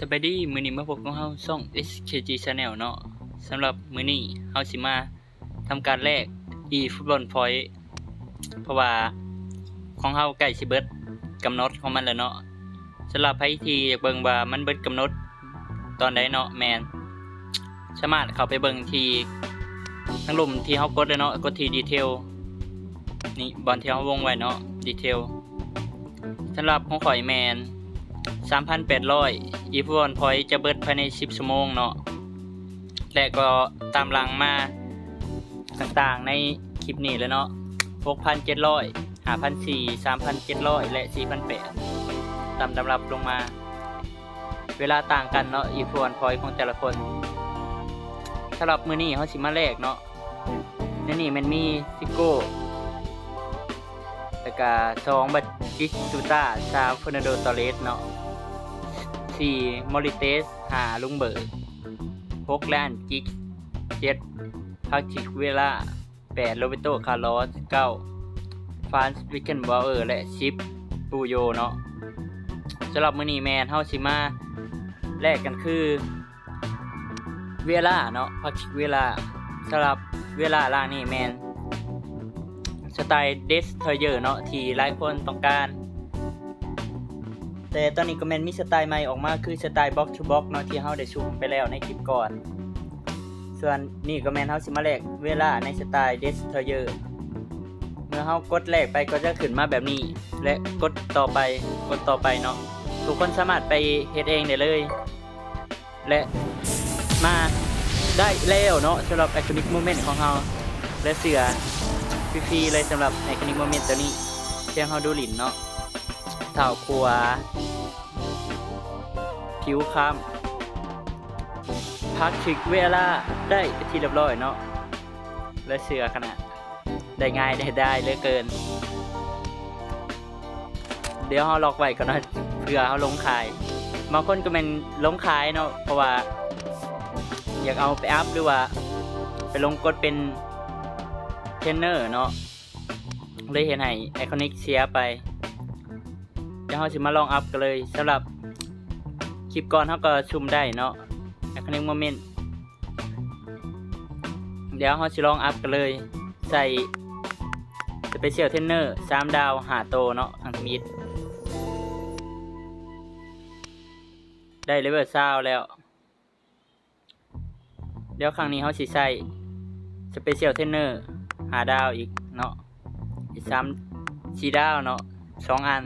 สบายดีมือนี้มาพบกับเฮาช่อง SKG Channel เนาะสำหรับมือนี้เฮาสิมาทำการแลก eFootball Point เพราะว่าของเฮาใกล้สิเบิดกำหนดของมันแล้วเนาะสำหรับใครที่อยากเบิ่งว่ามันเบิดกำหนดตอนใดเนาะแมนสามารถเข้าไปเบิ่งทีทั้งลุ่มที่เฮากดเลยเนาะกดทีดีเทลนี่บอลที่เฮาวงไว้เนาะดีเทลสำหรับของข่อยแมน 3,800 อีฟอนพอยจะเบิดภายใน 10ชั่วโมงเนาะ และก็ตามหลังมาต่างๆในคลิปนี้แล้วเนาะ 6,700 5,400 3,700 และ 4,800ตามตำรับลงมา เวลาต่างกันเนาะอีฟอนพอยของแต่ละคนสำหรับมือนี้เขาสิมาแลกเนาะในนี่มันมีซิโก้ ก็สองบัตจิสตูตาสามเฟอร์นันโดตอเรสเนาะสี่มอริเตสห้าลุงเบิร์กหกแลนจิกเจ็ดพักชิกเวล่าแปดโรเบโตคาร์ลอสเก้าฟานส์วิกเกนบอเออร์และชิปปูโยเนาะสำหรับมือนีแมนเฮาชิมาแลกกันคือ เวล่าเนาะพักชิกเวล่าสำหรับเวลาล่างนี่แมน สไตล์เดสเทเยอร์เนาะที่หลายคนต้องการ แต่ตอนนี้ก็แมนมีสไตล์ใหม่ออกมาคือสไตล์บ็อก k ูบ็อกเนาะที่เฮาได้ชุมไปแล้วในคลิปก่อน ส่วนนี่ก็แมนเฮาสิมาแลกเวลาในสไตล์เดสเทเยอร์เมื่อเฮากดแลกไปก็จะขึ้นมาแบบนี้ และกดต่อไปกดต่อไปเนาะทุกคนสามารถไปเฮ็ดเองได้เลย และมาได้แล้วเนาะสำหรับ Iconic Moment ของเฮาและเสือ ฟรีๆเลยสำหรับไอคอนิกโมเมนต์ตัวนี้เพียงเขาดูหลินเนาะเท้าขวาผิวค้ำพักถึกเวลาได้ที่เรียบร้อยเนาะและเสือขนาดได้ง่ายได้ได้เลือเกิน เดี๋ยวเขาล็อกไว้ก่อนนะเพื่อเขาลงขายบางคนก็เป็นลงขายเนาะเพราะว่า อยากเอาไปอัพหรือว่า ไปลงกดเป็น ทนเนอร์เนาะเลยเห็นให้ไอคอนิกเสียไปเดี๋ยวเราสิมาลองอัพกันเลยสำหรับคลิปก่อนเขาก็ชุมได้เนาะไอคอนิกโมเมนต์เดี๋ยวเราสิลองอัพกันเลย ใส่สเปเชียลเทนเนอร์สามดาวหาโตเนาะทางมิดได้เลเวลซาวแล้ว เดี๋ยวครั้งนี้เขาสิใส่สเปเชียลเทนเนอร์ หาดาวอีกเนาะอีกสามสี่ดาวเนาะสองอัน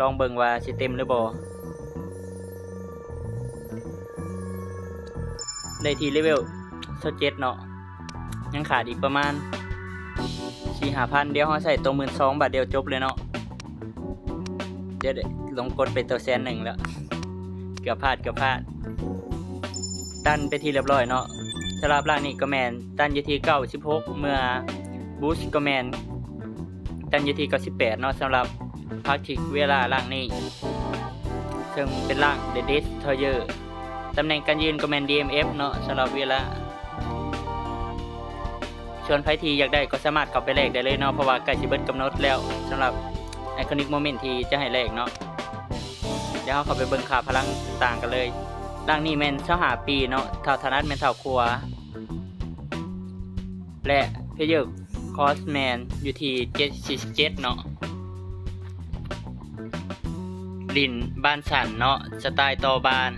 ลองเบิ่งว่าสิเต็มหรือบ่ได้ทีเลเวลสเจ็ดเนาะยังขาดอีกประมาณสี่หาพันเดี๋ยวเขาใส่ตัวหมื่นสองบาทเดียวจบเลยเนาะเดี๋ยวลงกดเป็นตัวแสนหนึ่งแล้ว เกือบพลาดเกือบพลาดตันไปทีเรียบร้อยเนาะ สลับล่างนี่ก็แมนตันยูที่96เมื่อบูสก็แมนตันยูที่98เนาะสำหรับพักทิกเวลาล่างนี้ซึ่งเป็นล่างเดด e สทอเยอร์ตำแหน่งการยืนก็แมน DMF เนาะสำหรับเวลาชวนไพทีอยากได้ก็สามารถเข้าไปแลกได้เลยเนาะเพราะว่าใกล้สิเบิดกำหนดแล้วสำหรับไอคอนิกโมเมนต์ที่จะให้แลกเนาะเดี๋ยวเราเข้าไปเบิ่งค่าพลังต่างกันเลย ดังนี้แมนเช้าหาปีเนาะเท่าธนัดแมนเท่าครัว และเพเยอร์คอสแมนอยู่ที่747เจ็ดเนาะลินบ้านสันเนาะสไตล์ตอบาน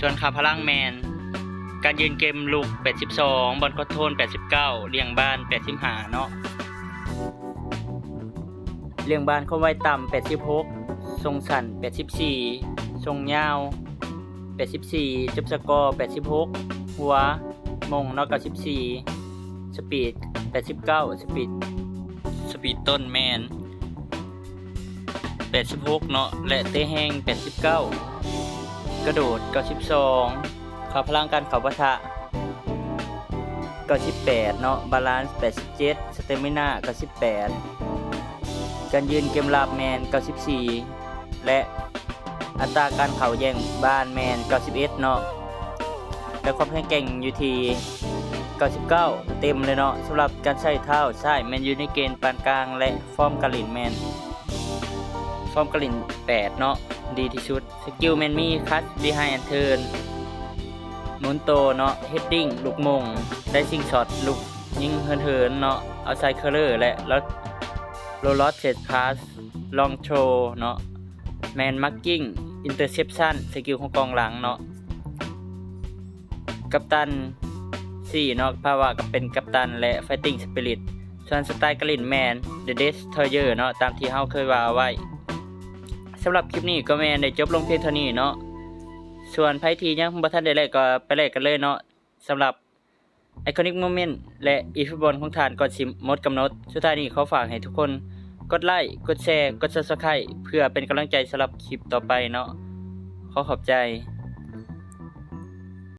ส่วนขาพลังแมน การยืนเกมลูก 82 บอลคอโทน 89 เลี้ยงบ้าน 85 เนาะเลี้ยงบ้านเข้าไว้ต่ำ86 ทรงสัน 84 ทรงยาว 84จับสกอร์ 86 หัว มงนอก94 สปีด 89 สปีด สปีดต้นแมน 86 เนาะ และเตะแห้ง89 กระโดด 92ขับพลังการขับปะทะ98 เนาะ บาลานซ์ 87 สเตมิน่า 98 การยืนเกมลาบแมน 94 และ อัตราการเข่าแย่งบ้านแมน 91 เนาะและความแข็งแกร่งอยู่ที่ 99 เต็มเลยเนาะสำหรับการใช้เท้าใช่แมนอยู่ในเกณฑ์ปานกลางและฟอร์มกระลินแมน ฟอร์มกระลิน 8 เนาะดีที่สุด สกิลแมนมีคัสบีไฮแอนเทิร์นมุนโตเนาะเฮดดิ้งลูกมง ได้ซิงช็อตลูกยิงเฮินเนาะเอาไซเคอร์และแล้วโรลอสเซตพาสลองโทรเนาะแมนมักกิ้ง อินเตอร์เซปชันสกิลของกองหลังเนาะกัปตัน4เนาะภาวะก็เป็นกัปตันและ Fighting Spirit ส่วนสไตล์กลิ่นแมน The Destroyer เนาะตามที่เฮาเคยว่าไว้สำหรับคลิปนี้ก็แมนได้จบลงเพียงเท่านี้เนาะส่วนไพทียังบ่ทันได้แลกก็ไปแลกกันเลยเนาะสำหรับ Iconic Moment และอีฟุตบอลของทานก่อนสิหมดกำหนดสุดท้ายนี้ขอฝากให้ทุกคน กดไลค์ กดแชร์ กด Subscribe เพื่อเป็นกำลังใจสำหรับคลิปต่อไปเนาะ ขอขอบใจ